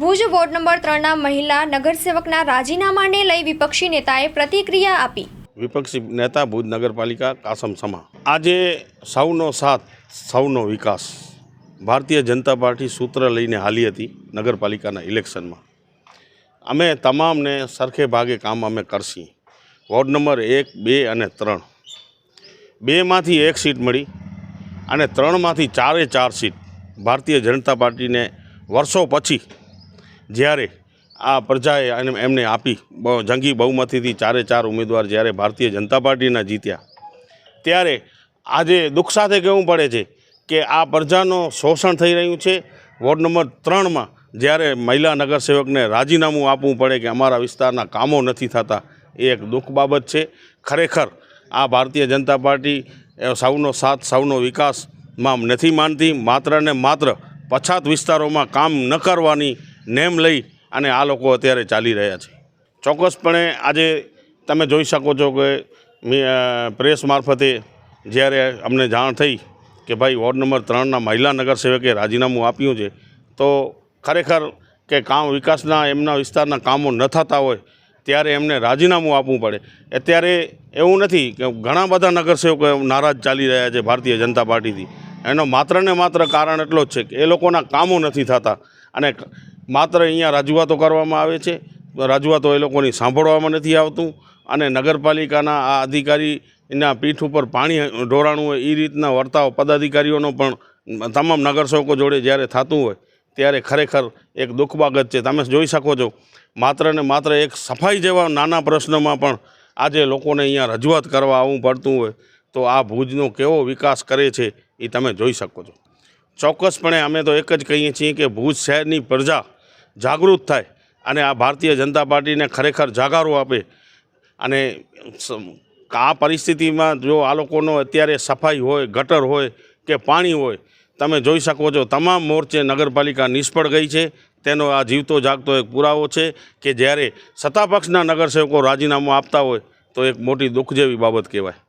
Bhuj ward number ત્રણના મહિલા નગરસેવકના રાજીનામાને લઈ વિપક્ષી નેતાએ પ્રતિક્રિયા આપી. વિપક્ષી નેતા ભુજ નગરપાલિકા કાસમ સમા. આજે સૌનો સાથ, સૌનો વિકાસ ભારતીય જનતા પાર્ટી સૂત્ર લઈને હાલી હતી નગરપાલિકાના ઇલેક્શનમાં. અમે તમામને સરખે ભાગે કામ અમે કરશી. વોર્ડ નંબર એક, બે અને ત્રણ. બેમાંથી એક સીટ મળી અને ત્રણમાંથી ચારે ચાર સીટ ભારતીય જનતા પાર્ટીને વર્ષો પછી જ્યારે આ પ્રજાએ એમને આપી જંગી બહુમતીથી ચારે ચાર ઉમેદવાર જ્યારે ભારતીય જનતા પાર્ટીના જીત્યા, ત્યારે આજે દુઃખ સાથે કહેવું પડે છે કે આ પ્રજાનું શોષણ થઈ રહ્યું છે. વોર્ડ નંબર ત્રણમાં જ્યારે મહિલા નગરસેવકને રાજીનામું આપવું પડે કે અમારા વિસ્તારના કામો નથી થતા, એ એક દુઃખ બાબત છે. ખરેખર આ ભારતીય જનતા પાર્ટી સૌનો સાથ સૌનો વિકાસમાં નથી માનતી. માત્ર ને માત્ર પછાત વિસ્તારોમાં કામ ન કરવાની નેમ લઈ અને આ લોકો અત્યારે ચાલી રહ્યા છે. ચોક્કસપણે આજે તમે જોઈ શકો છો કે પ્રેસ મારફતે જ્યારે અમને જાણ થઈ કે ભાઈ વોર્ડ નંબર ત્રણના મહિલા નગરસેવકે રાજીનામું આપ્યું છે, તો ખરેખર કે કામ વિકાસના એમના વિસ્તારના કામો ન થતા હોય ત્યારે એમને રાજીનામું આપવું પડે. અત્યારે એવું નથી કે ઘણા બધા નગરસેવકો નારાજ ચાલી રહ્યા છે ભારતીય જનતા પાર્ટીથી. એનો માત્ર ને માત્ર કારણ એટલો જ છે કે એ લોકોના કામો નથી થતા અને માત્ર અહીંયા રજૂઆતો કરવામાં આવે છે. રજૂઆતો એ લોકોની સાંભળવામાં નથી આવતું અને નગરપાલિકાના આ અધિકારીના પીઠ ઉપર પાણી ઢોળાણું હોય એ રીતના વર્તાવ પદાધિકારીઓનો પણ તમામ નગરસેવકો જોડે જ્યારે થતું હોય, ત્યારે ખરેખર એક દુઃખ બાબત છે. તમે જોઈ શકો છો, માત્ર ને માત્ર એક સફાઈ જેવા નાના પ્રશ્નોમાં પણ આજે લોકોને અહીંયા રજૂઆત કરવા આવવું પડતું હોય, તો આ ભુજનો કેવો વિકાસ કરે છે એ તમે જોઈ શકો છો. ચોક્કસપણે અમે તો એક જ કહીએ છીએ કે ભુજ શહેરની પ્રજા જાગૃત થાય અને આ ભારતીય જનતા પાર્ટીને ખરેખર જાગારો આપે. અને આ પરિસ્થિતિમાં જો આ લોકોનો અત્યારે સફાઈ હોય, ગટર હોય કે પાણી હોય, તમે જોઈ શકો છો તમામ મોરચે નગરપાલિકા નિષ્ફળ ગઈ છે. તેનો આ જીવતો જાગતો એક પુરાવો છે કે જ્યારે સત્તાપક્ષના નગરસેવકો રાજીનામું આપતા હોય તો એક મોટી દુઃખ જેવી બાબત કહેવાય.